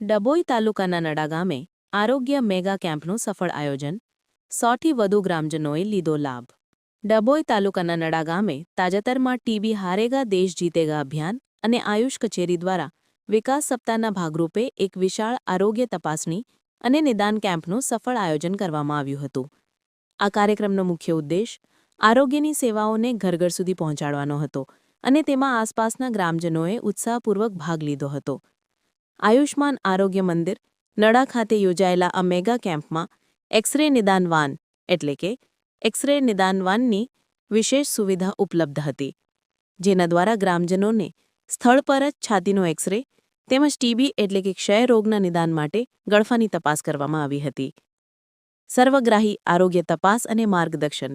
ડભોઈ તાલુકાના નડા ગામે આરોગ્ય મેગા કેમ્પનું સફળ આયોજન સોથી વધુ ગ્રામજનોએ લીધો લાભ. ડભોઈ તાલુકાના નડા ગામે તાજેતરમાં ટીબી હારેગા દેશ જીતેગા અભિયાન અને આયુષ કચેરી દ્વારા વિકાસ સપ્તાહના ભાગરૂપે એક વિશાળ આરોગ્ય તપાસણી અને નિદાન કેમ્પનું સફળ આયોજન કરવામાં આવ્યું હતું. આ કાર્યક્રમનો મુખ્ય ઉદ્દેશ આરોગ્યની સેવાઓને ઘર ઘર સુધી પહોંચાડવાનો હતો અને તેમાં આસપાસના ગ્રામજનોએ ઉત્સાહપૂર્વક ભાગ લીધો હતો. આયુષ્માન આરોગ્ય મંદિર, નડા ખાતે યોજાયેલા આ મેગા કેમ્પમાં એક્સરે નિદાન વાન એટલે કે એક્સરે નિદાન વાનની વિશેષ સુવિધા ઉપલબ્ધ હતી. જેના દ્વારા ગ્રામજનોને સ્થળ પર જ છાતીનો એક્સરે તેમજ ટીબી એટલે કે ક્ષય રોગના નિદાન માટે ગળફાની તપાસ કરવામાં આવી હતી. સર્વગ્રાહી આરોગ્ય તપાસ અને માર્ગદર્શન.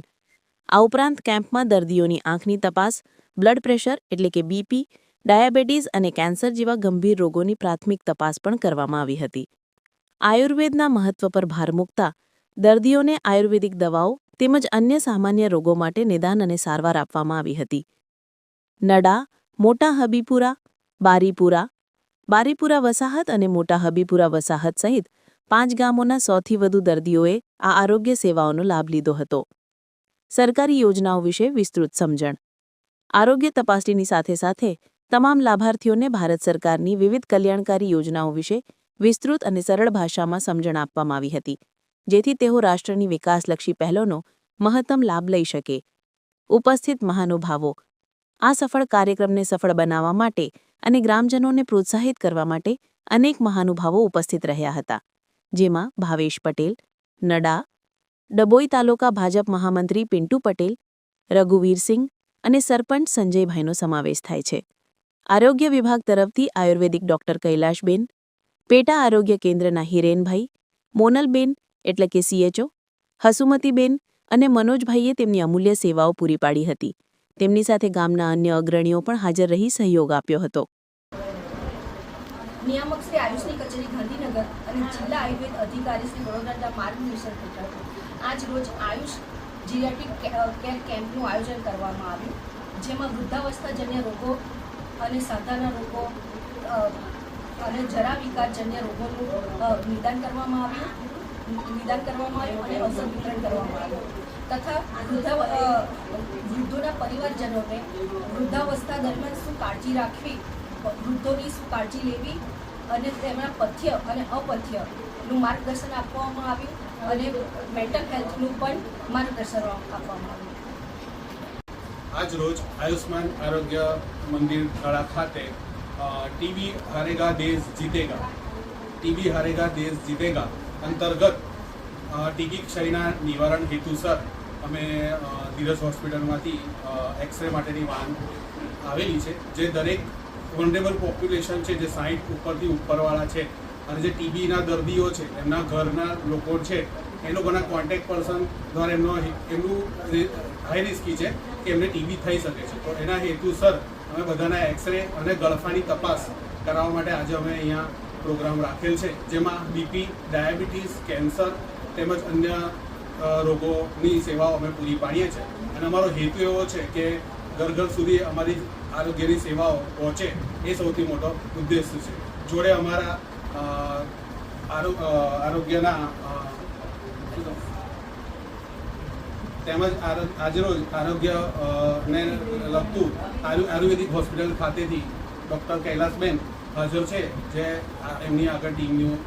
આ ઉપરાંત કેમ્પમાં દર્દીઓની આંખની તપાસ, બ્લડ પ્રેશર એટલે કે બીપી ડાયાબિટીસ અને કેન્સર જેવા ગંભીર રોગોની પ્રાથમિક તપાસ પણ કરવામાં આવી હતી. આયુર્વેદના મહત્વ પર ભાર મૂકતા દર્દીઓને આયુર્વેદિક દવાઓ તેમજ અન્ય સામાન્ય રોગો માટે નિદાન અને સારવાર આપવામાં આવી હતી. નડા, મોટા હબીપુરા, બારીપુરા બારીપુરા વસાહત અને મોટા હબીપુરા વસાહત સહિત પાંચ ગામોના સૌથી વધુ દર્દીઓએ આ આરોગ્ય સેવાઓનો લાભ લીધો હતો. સરકારી યોજનાઓ વિશે વિસ્તૃત સમજણ. આરોગ્ય તપાસણીની સાથે સાથે તમામ લાભાર્થીઓને ભારત સરકારની વિવિધ કલ્યાણકારી યોજનાઓ વિશે વિસ્તૃત અને સરળ ભાષામાં સમજણ આપવામાં આવી હતી, જેથી તેઓ રાષ્ટ્રની વિકાસલક્ષી પહેલોનો મહત્તમ લાભ લઈ શકે. ઉપસ્થિત મહાનુભાવો, આ સફળ કાર્યક્રમને સફળ બનાવવા માટે અને ગ્રામજનોને પ્રોત્સાહિત કરવા માટે અનેક મહાનુભાવો ઉપસ્થિત રહ્યા હતા, જેમાં ભાવેશ પટેલ, નડા ડબોઈ તાલુકા ભાજપ મહામંત્રી પિન્ટુ પટેલ રઘુવીરસિંહ અને સરપંચ સંજયભાઈનો સમાવેશ થાય છે. આરોગ્ય વિભાગ તરફથી આયુર્વેદિક ડોક્ટર કૈલાશબેન, પેટા આરોગ્ય કેન્દ્રના હિરેનભાઈ, મોનલબેન એટલે કે સીએચઓ હસુમતીબેન અને મનોજભાઈએ તેમની અમૂલ્ય સેવાઓ પૂરી પાડી હતી. તેમની સાથે ગામના અન્ય અગ્રણીઓ પણ હાજર રહી સહયોગ આપ્યો હતો. નિયામક શ્રી આયુષની કચેરી ગાંધીનગર અને જિલ્લા આયુર્વેદ અધિકારી શ્રી વડોદરાના માર્ગદર્શન હેઠળ આજ રોજ આયુષ જીરિયાટિક કેર કેમ્પનું આયોજન કરવામાં આવ્યું, જેમાં વૃદ્ધાવસ્થાજન્ય રોગો અને સાધારણ રોગો અને જરા વિકારજન્ય રોગોનું નિદાન કરવામાં આવ્યું. નિદાન કરવામાં આવ્યું અને ઔષધ વિતરણ કરવામાં આવ્યું. તથા વૃદ્ધા વૃદ્ધોના પરિવારજનોને વૃદ્ધાવસ્થા દરમિયાન શું કાળજી રાખવી, વૃદ્ધોની શું કાળજી લેવી અને તેમના પથ્ય અને અપથ્યનું માર્ગદર્શન આપવામાં આવ્યું અને મેન્ટલ હેલ્થનું પણ માર્ગદર્શન આપવામાં આવ્યું. આજ રોજ આયુષ્માન આરોગ્ય મંદિર તળા ખાતે ટીવી હારેગા દેશ જીતેગા. ટીબી હારેગા દેશ જીતેગા અંતર્ગત ટીબી ક્ષયના નિવારણ હેતુસર અમે ધીરજ હોસ્પિટલમાંથી એક્સરે માટેની વાન આવેલી છે, જે દરેક વનરેબલ પોપ્યુલેશન છે, જે સાહીઠ ઉપરથી ઉપરવાળા છે અને જે ટીબીના દર્દીઓ છે, એમના ઘરના લોકો છે એ લોકોના કોન્ટેક્ટ પર્સન દ્વારા એમનો એમનું હાઈ રિસ્કી છે. કે એમને ટીબી થઈ શકે છે. તો એના હેતુસર અમે બધાના એક્સરે અને ગળફાની તપાસ કરાવવા માટે આજે અમે અહીંયા પ્રોગ્રામ રાખેલ છે, જેમાં બીપી ડાયાબિટીસ, કેન્સર તેમજ અન્ય રોગોની સેવાઓ અમે પૂરી પાડીએ છીએ. અને અમારો હેતુ એવો છે કે ઘર ઘર સુધી અમારી આરોગ્યની સેવાઓ પહોંચે એ સૌથી મોટો ઉદ્દેશ છે. જોડે અમારા આરોગ્યના તેમજ આજરોજ આરોગ્ય ને લગતું આયુ- આયુર્વેદિક હોસ્પિટલ ખાતેથી ડૉક્ટર કૈલાસબેન હાજર છે, જે એમની આગળ ટીમનું